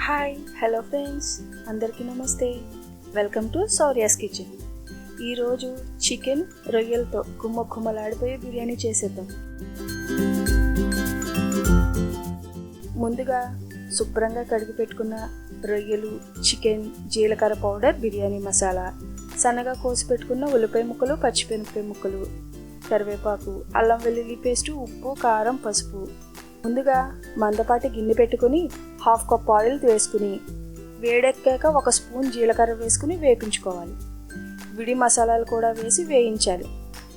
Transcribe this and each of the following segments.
Hi hello friends అందరికీ నమస్తే. Welcome to Sourya's kitchen. ఈరోజు చికెన్ రొయ్యలతో కుమ్మ కుమ్మలాడిపోయి బిర్యానీ చేసేద్దాం. ముందుగా శుభ్రంగా కడిగి పెట్టుకున్న రొయ్యలు చికెన్ జీలకర్ర పౌడర్ బిర్యానీ మసాలా సన్నగా కోసి పెట్టుకున్న ఉల్లిపాయ ముక్కలు పచ్చిమిరపకాయ ముక్కలు కరివేపాకు అల్లం వెల్లుల్లి పేస్టు ఉప్పు కారం పసుపు ముందుగా మందపాటి గిన్నె పెట్టుకుని హాఫ్ కప్ ఆయిల్ వేసుకుని వేడెక్కాక ఒక స్పూన్ జీలకర్ర వేసుకుని వేపించుకోవాలి. విడి మసాలాలు కూడా వేసి వేయించాలి.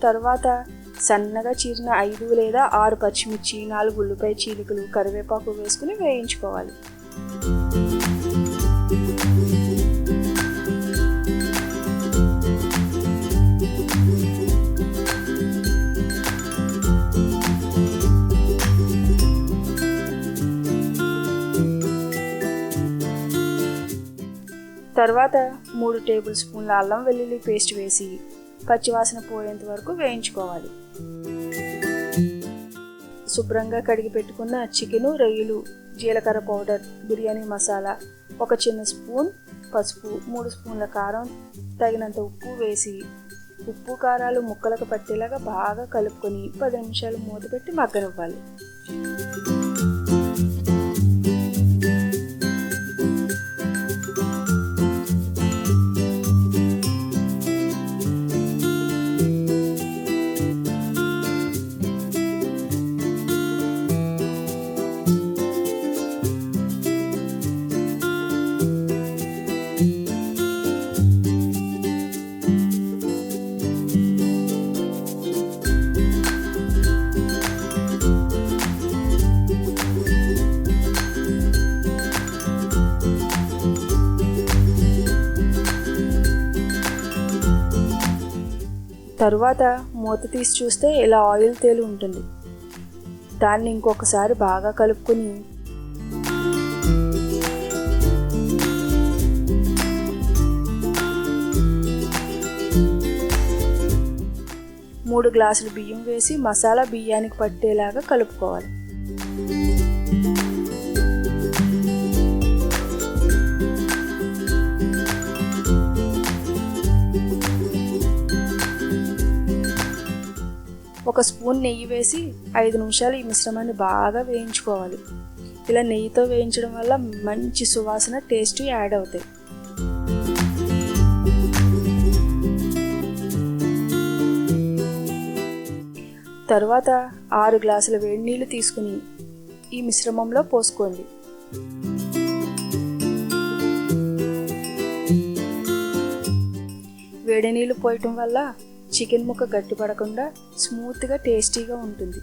తర్వాత సన్నగా చీరిన ఐదు లేదా ఆరు పచ్చిమిర్చి నాలుగు ఉల్లిపాయ చీలికలు కరివేపాకు వేసుకుని వేయించుకోవాలి. తర్వాత మూడు టేబుల్ స్పూన్ల అల్లం వెల్లుల్లి పేస్ట్ వేసి పచ్చివాసన పోయేంత వరకు వేయించుకోవాలి. శుభ్రంగా కడిగి పెట్టుకున్న చికెను రొయ్యలు జీలకర్ర పౌడర్ బిర్యానీ మసాలా ఒక చిన్న స్పూన్ పసుపు మూడు స్పూన్ల కారం తగినంత ఉప్పు వేసి ఉప్పు కారాలు ముక్కలకు పట్టేలాగా బాగా కలుపుకొని పది నిమిషాలు మూత పెట్టి మగ్గనివ్వాలి. తరువాత మూత తీసి చూస్తే ఇలా ఆయిల్ తేలి ఉంటుంది. దాన్ని ఇంకొకసారి బాగా కలుపుకొని మూడు గ్లాసులు బియ్యం వేసి మసాలా బియ్యానికి పట్టేలాగా కలుపుకోవాలి. ఒక స్పూన్ నెయ్యి వేసి ఐదు నిమిషాలు ఈ మిశ్రమాన్ని బాగా వేయించుకోవాలి. ఇలా నెయ్యితో వేయించడం వల్ల మంచి సువాసన టేస్ట్ యాడ్ అవుతాయి. తరువాత ఆరు గ్లాసుల వేడి నీళ్ళు తీసుకుని ఈ మిశ్రమంలో పోసుకోండి. వేడి నీళ్ళు పోయటం వల్ల చికెన్ ముక్క గట్టిపడకుండా స్మూత్గా టేస్టీగా ఉంటుంది.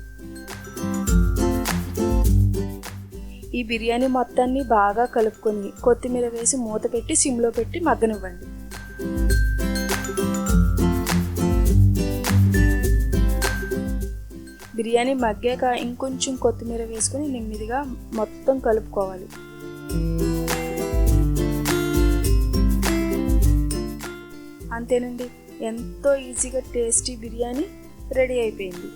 ఈ బిర్యానీ మొత్తాన్ని బాగా కలుపుకొని కొత్తిమీర వేసి మూత పెట్టి సిమ్లో పెట్టి మగ్గనివ్వండి. బిర్యానీ మగ్గాక ఇంకొంచెం కొత్తిమీర వేసుకొని నెమ్మదిగా మొత్తం కలుపుకోవాలి. అంతేనండి. ఎంతో ఈజీగా టేస్టీ బిర్యానీ రెడీ అయిపోయింది.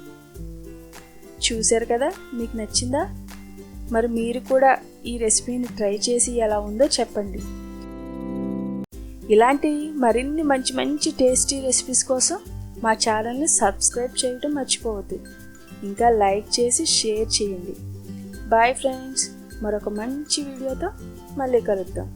చూశారు కదా మీకు నచ్చిందా? మరి మీరు కూడా ఈ రెసిపీని ట్రై చేసి ఎలా ఉందో చెప్పండి. ఇలాంటి మరిన్ని మంచి మంచి టేస్టీ రెసిపీస్ కోసం మా ఛానల్ని సబ్స్క్రైబ్ చేయడం మర్చిపోవద్దు. ఇంకా లైక్ చేసి షేర్ చేయండి. బాయ్ ఫ్రెండ్స్ మరొక మంచి వీడియోతో మళ్ళీ కలుద్దాం.